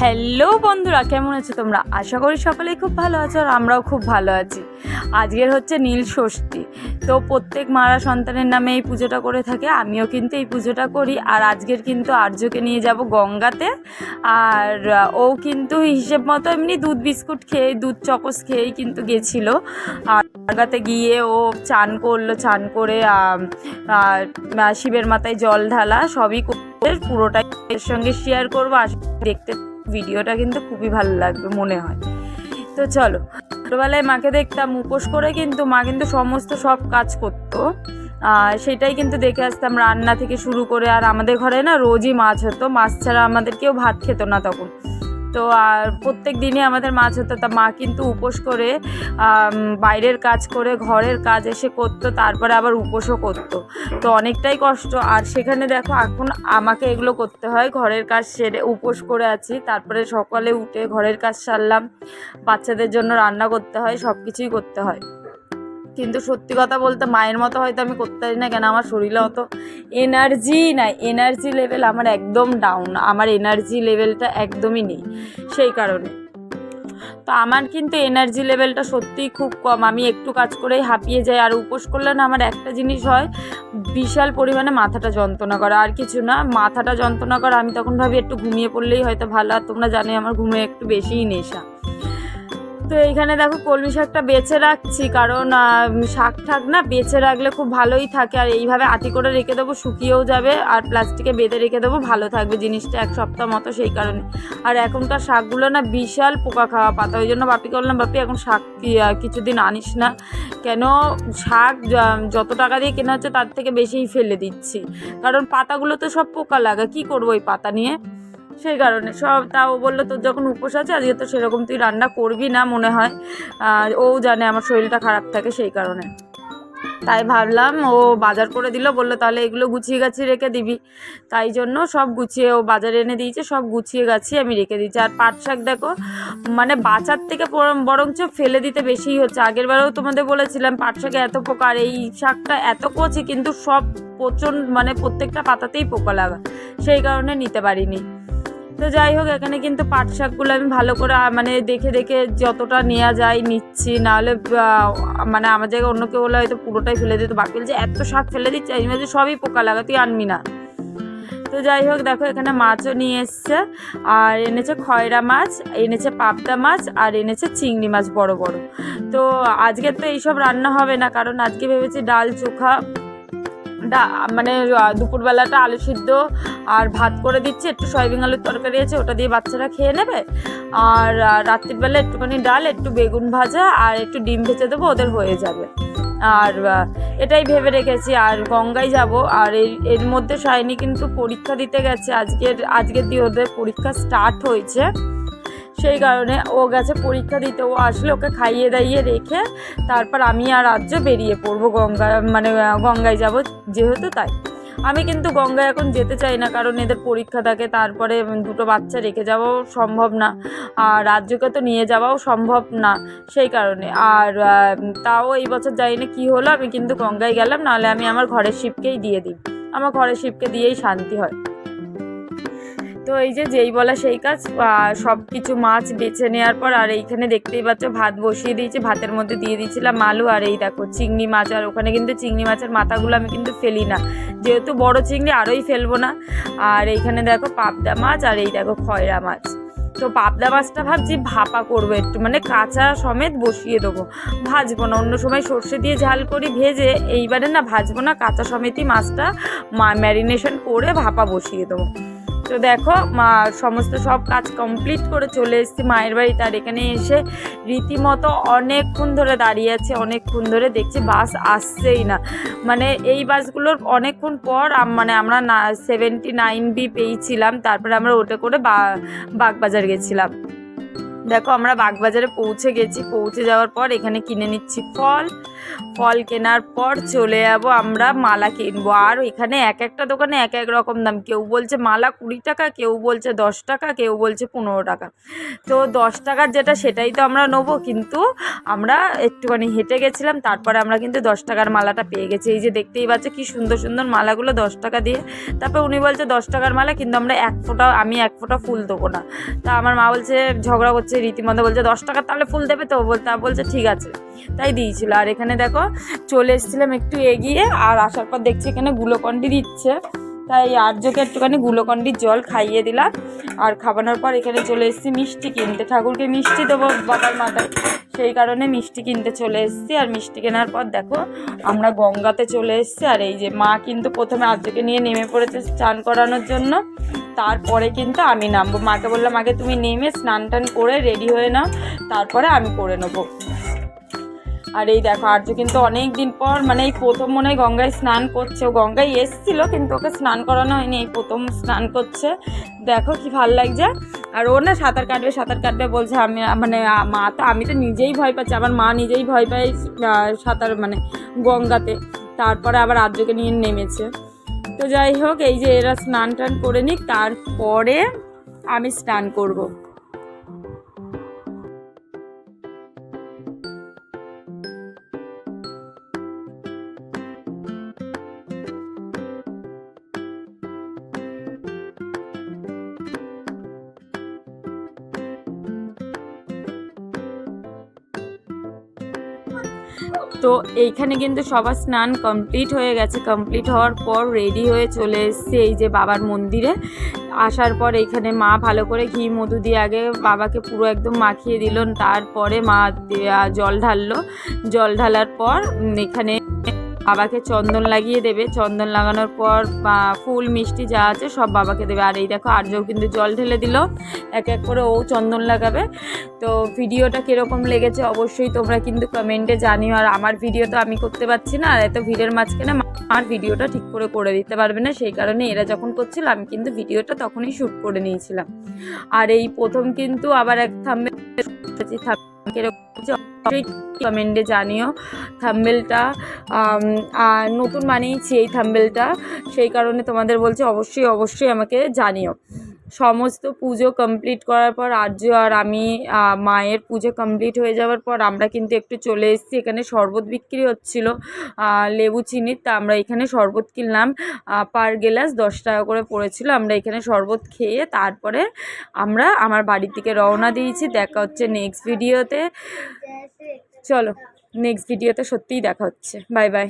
Hello বন্ধুরা, কেমন আছো তোমরা? আশা করি সকলেই খুব ভালো আছো আর আমরাও খুব ভালো আছি। আজকের হচ্ছে নীল ষষ্ঠী। তো প্রত্যেক মারা সন্তানের নামে এই পুজোটা করে থাকে, আমিও কিন্তু এই পুজোটা করি। আর আজকের কিন্তু আর্যকে নিয়ে যাব গঙ্গাতে। আর, ও কিন্তু হিসেব মতো এমনি দুধ বিস্কুট খেয়ে দুধ চকস খেয়েই কিন্তু গেছিল। আর গঙ্গাতে গিয়ে ও চান করল, চান করে শিবের মাথায় জল ঢালা, সবই পুরোটাই এর সঙ্গে শেয়ার করব। আর দেখতে ভিডিওটা কিন্তু খুবই ভালো লাগবে মনে হয়। তো চলো, ছোটোবেলায় মাকে দেখতাম, উপোস করে কিন্তু মা কিন্তু সমস্ত সব কাজ করতো। সেটাই কিন্তু দেখে আসতাম, রান্না থেকে শুরু করে আর আমাদের ঘরে না রোজই মাছ হতো। মাছ ছাড়া আমাদের কেউ ভাত খেত না তখন। তো আর প্রত্যেক দিনই আমাদের মাছ হতো। তা মা কিন্তু উপোস করে বাইরের কাজ করে, ঘরের কাজ এসে করতো, তারপরে আবার উপোসও করতো। তো অনেকটাই কষ্ট। আর সেখানে দেখো, এখন আমাকে এগুলো করতে হয়। ঘরের কাজ সেরে উপোস করে আছি। তারপরে সকালে উঠে ঘরের কাজ সারলাম। বাচ্চাদের জন্য রান্না করতে হয় সব কিছুই করতে হয়। কিন্তু সত্যি কথা বলতে মায়ের মতো হয়তো আমি করতে পারি না, কেন আমার শরীরে অত এনার্জি নাই। এনার্জি লেভেল আমার একদম ডাউন আমার এনার্জি লেভেলটা একদমই নেই সেই কারণে। তো আমার কিন্তু এনার্জি লেভেলটা সত্যিই খুব কম, আমি একটু কাজ করেই হাঁপিয়ে যাই। আর উপোস করলে না আমার একটা জিনিস হয়, বিশাল পরিমাণে মাথাটা যন্ত্রণা করে। আর কিছু না, মাথাটা যন্ত্রণা করে, আমি তখন ভাবি একটু ঘুমিয়ে পড়লেই হয়তো ভালো। আর তোমরা জানোই আমার ঘুমে একটু বেশিই নেশা। তো এইখানে দেখো কলমি শাকটা বেছে রাখছি, কারণ শাক ঠাক না বেছে রাখলে খুব ভালোই থাকে। আর এইভাবে আটি করে রেখে দেবো, শুকিয়েও যাবে, আর প্লাস্টিকে বেঁধে রেখে দেবো, ভালো থাকবে জিনিসটা এক সপ্তাহ মতো সেই কারণে। আর এখনকার শাকগুলো না বিশাল পোকা খাওয়া পাতা, ওই জন্য বাপিকে বললাম, বাপি, এখন শাক কিছুদিন আনিস না। কেন শাক যত টাকা দিয়ে কেনা হচ্ছে, তার থেকে বেশিই ফেলে দিচ্ছি। কারণ পাতাগুলো তো সব পোকা লাগা, কি করব ওই পাতা নিয়ে? সেই কারণে। সব তাও বলল, তোর যখন উপোস আছে, আজকে তো সেরকম তুই রান্না করবি না মনে হয়। ও জানে আমার শরীরটা খারাপ থাকে সেই কারণে। তাই ভাবলাম, ও বাজার করে দিল, বলল, তাহলে এগুলো গুছিয়ে গাছিয়ে রেখে দিবি। তাই জন্য সব গুছিয়ে ও বাজারে এনে দিয়েছে, সব গুছিয়ে গাছিয়ে আমি রেখে দিয়েছি। আর পাট শাক দেখো মানে বাঁচার থেকে বরঞ্চ ফেলে দিতে বেশিই হচ্ছে। আগের বারেও তোমাদের বলেছিলাম, পাট শাকে এত পোকা, আর এই শাকটা এত কচি, কিন্তু সব প্রচণ্ড মানে প্রত্যেকটা পাতাতেই পোকা লাগা। সেই কারণে নিতে পারিনি। তো যাই হোক, এখানে কিন্তু পাট শাকগুলো আমি ভালো করে মানে দেখে দেখে যতটা নেওয়া যায় নিচ্ছি। নাহলে মানে আমার জায়গায় অন্য কেউ হলে হয়তো পুরোটাই ফেলে দিত। বাকি যে এত শাক ফেলে দিচ্ছে, এই মাঝে সবই পোকা লাগা, তুই আনবি না। তো যাই হোক, দেখো এখানে মাছও নিয়ে এসছে। আর এনেছে খয়রা মাছ, এনেছে পাবদা মাছ, আর এনেছে চিংড়ি মাছ বড় বড়। তো আজকে তো এইসব রান্না হবে না, কারণ আজকে ভেবেছি ডাল চোখা মানে দুপুরবেলাটা আলু সিদ্ধ আর ভাত করে দিচ্ছি, একটু সয়াবিন আলুর তরকারি আছে, ওটা দিয়ে বাচ্চারা খেয়ে নেবে। আর রাত্রিবেলা একটুখানি ডাল, একটু বেগুন ভাজা আর একটু ডিম ভেজে দেবো, ওদের হয়ে যাবে। আর এটাই ভেবে রেখেছি, আর গঙ্গায় যাব। আর এর এর মধ্যে সায়নি কিন্তু পরীক্ষা দিতে গেছে, আজকের আজকের দিয়ে ওদের পরীক্ষা স্টার্ট হয়েছে। সেই কারণে ও গেছে পরীক্ষা দিতে। ও আসলে ওকে খাইয়ে দাইয়ে রেখে তারপর আমি আর রাজ্য বেরিয়ে পড়ব গঙ্গা মানে গঙ্গায় যাব যেহেতু তাই। আমি কিন্তু গঙ্গায় এখন যেতে চাই না, কারণ এদের পরীক্ষা থাকে, তারপরে দুটো বাচ্চা রেখে যাওয়াও সম্ভব না, আর রাজ্যকে তো নিয়ে যাওয়াও সম্ভব না সেই কারণে। আর তাও এই বছর যাই না কী হলো, আমি কিন্তু গঙ্গায় গেলাম, নাহলে আমি আমার ঘরের শিবকেই দিয়ে দিই। আমার ঘরের শিবকে দিয়েই শান্তি হয়। তো এই যে যেই বলা সেই কাজ সব কিছু মাছ বেছে নেওয়ার পর আর এইখানে দেখতেই পাচ্ছ ভাত বসিয়ে দিয়েছি, ভাতের মধ্যে দিয়ে দিয়েছিলাম আলু আর এই দেখো চিংড়ি মাছ, আর ওখানে কিন্তু চিংড়ি মাছের মাথাগুলো আমি কিন্তু ফেলি না। যেহেতু বড় চিংড়ি আরোই ফেলব না। আর এইখানে দেখো পাবদা মাছ আর এই দেখো খয়রা মাছ। তো পাবদা মাছটা ভাবছি ভাপা করব একটু মানে কাঁচা সমেত বসিয়ে দেবো। ভাজবো না, অন্য সময় সর্ষে দিয়ে ঝাল করি ভেজে, এইবারে না ভাজবো না, কাঁচা সমেতই মাছটা ম্যারিনেশন করে ভাপা বসিয়ে দেবো। তো দেখো, মা সমস্ত সব কাজ কমপ্লিট করে চলে এসেছি, মায়ের বাড়ি তার এখানে এসে রীতিমতো অনেকক্ষণ ধরে দাঁড়িয়ে আছে, অনেকক্ষণ ধরে দেখছি বাস আসছেই না। মানে এই বাসগুলোর অনেকক্ষণ পর মানে আমরা না সেভেন্টি নাইন বি পেয়েছিলাম, তারপরে আমরা ওটা করে বা, বাগবাজার গেছিলাম। দেখো আমরা বাগবাজারে পৌঁছে গেছি, পৌঁছে যাওয়ার পর এখানে কিনে নিচ্ছি ফল ফল কেনার পর চলে যাব আমরা মালা কিনবো। আর এখানে এক একটা দোকানে এক এক রকম দাম। কেউ বলছে মালা কুড়ি টাকা, কেউ বলছে দশ টাকা, কেউ বলছে পনেরো টাকা। তো দশ টাকার যেটা সেটাই তো আমরা নেব। কিন্তু আমরা একটুখানি হেঁটে গেছিলাম, তারপরে আমরা কিন্তু দশ টাকার মালাটা পেয়ে গেছি। এই যে দেখতেই পাচ্ছ কি সুন্দর সুন্দর মালাগুলো দশ টাকা দিয়ে। তারপর উনি বলছে দশ টাকার মালা, কিন্তু আমরা এক ফোঁটা, আমি এক ফোঁটা ফুল দেবো না। তা আমার মা বলছে, ঝগড়া করছে, রীতিমতো বলছে, দশ টাকার তাহলে ফুল দেবে তো? তা বলছে, ঠিক আছে। তাই দিয়েছিল। আর এখানে দেখো, চলে এসেছিলাম একটু এগিয়ে, আর আসার পর দেখছি এখানে গুলোকন্ডি দিচ্ছে। তাই আর্যকে একটুখানি গুলোকন্ডির জল খাইয়ে দিলাম। আর খাবানোর পর এখানে চলে এসেছি মিষ্টি কিনতে। ঠাকুরকে মিষ্টি দেবো বাবার মাথায়। সেই কারণে মিষ্টি কিনতে চলে এসেছি। আর মিষ্টি কেনার পর দেখো, আমরা গঙ্গাতে চলে এসেছি। আর এই যে মা কিন্তু প্রথমে আর্যকে নিয়ে নেমে পড়েছে স্নান করানোর জন্য। তারপরে কিন্তু আমি নামবো। মাকে বললাম, আগে তুমি নেমে স্নান টান করে রেডি হয়ে নাও। তারপরে আমি করে নেব। আর এই দেখো আর্য কিন্তু অনেক দিন পর মানে এই প্রথম মনে হয় গঙ্গায় স্নান করছে। ও গঙ্গায় এসছিল কিন্তু ওকে স্নান করানো হয়নি এই প্রথম স্নান করছে। দেখো কি ভালো লাগছে। আর ও না সাঁতার কাটবে সাঁতার কাটবে বলছে আমি মানে মা তো আমি তো নিজেই ভয় পাচ্ছি আমার মা নিজেই ভয় আহ, সাঁতার মানে গঙ্গাতে। তারপরে আবার আর্যকে নিয়ে নেমেছে। তো যাই হোক এই যে এরা স্নান টান করে নিক তারপরে আমি স্নান করব। তো এইখানে কিন্তু সবার স্নান কমপ্লিট হয়ে গেছে। কমপ্লিট হওয়ার পর রেডি হয়ে চলে এসছে এই যে বাবার মন্দিরে। আসার পর এইখানে মা ভালো করে ঘি, মধু দিয়ে আগে বাবাকে পুরো একদম মাখিয়ে দিল। তারপরে মা জল ঢাললো। জল ঢালার পর এখানে বাবাকে চন্দন লাগিয়ে দেবে। চন্দন লাগানোর পর ফুল, মিষ্টি যা আছে সব বাবাকে দেবে। আর এই দেখো, আর্যও কিন্তু জল ঢেলে দিল। এক এক করে ও চন্দন লাগাবে। তো ভিডিওটা কীরকম লেগেছে অবশ্যই তোমরা কিন্তু কমেন্টে জানিও। আর আমার ভিডিও তো আমি করতে পারছি না। আর এত ভিড়ের মাঝখানে আমার ভিডিওটা ঠিক করে করে দিতে পারবে না। সেই কারণে এরা যখন করছিল, আমি কিন্তু ভিডিওটা তখনই শ্যুট করে নিয়েছিলাম। আর এই প্রথম কিন্তু আবার এক অবশ্যই কমেন্টে জানিও থাম্বেলটা। নতুন বানিয়েছি এই থাম্বেলটা। সেই কারণে তোমাদের বলছি অবশ্যই অবশ্যই আমাকে জানিও। সমস্ত পুজো কমপ্লিট করার পর আর্য আর আমি মায়ের পুজো কমপ্লিট হয়ে যাওয়ার পর আমরা কিন্তু একটু চলে এসেছি। এখানে শরবত বিক্রি হচ্ছিল লেবু চিনির। তা আমরা এখানে শরবত কিনলাম পার গ্লাস দশ টাকা করে পড়েছিল। আমরা এখানে শরবত খেয়ে তারপরে আমরা আমার বাড়ির থেকে রওনা দিয়েছি। দেখা হচ্ছে নেক্সট ভিডিওতে চলো নেক্সট ভিডিওতে সত্যিই দেখা হচ্ছে। Bye bye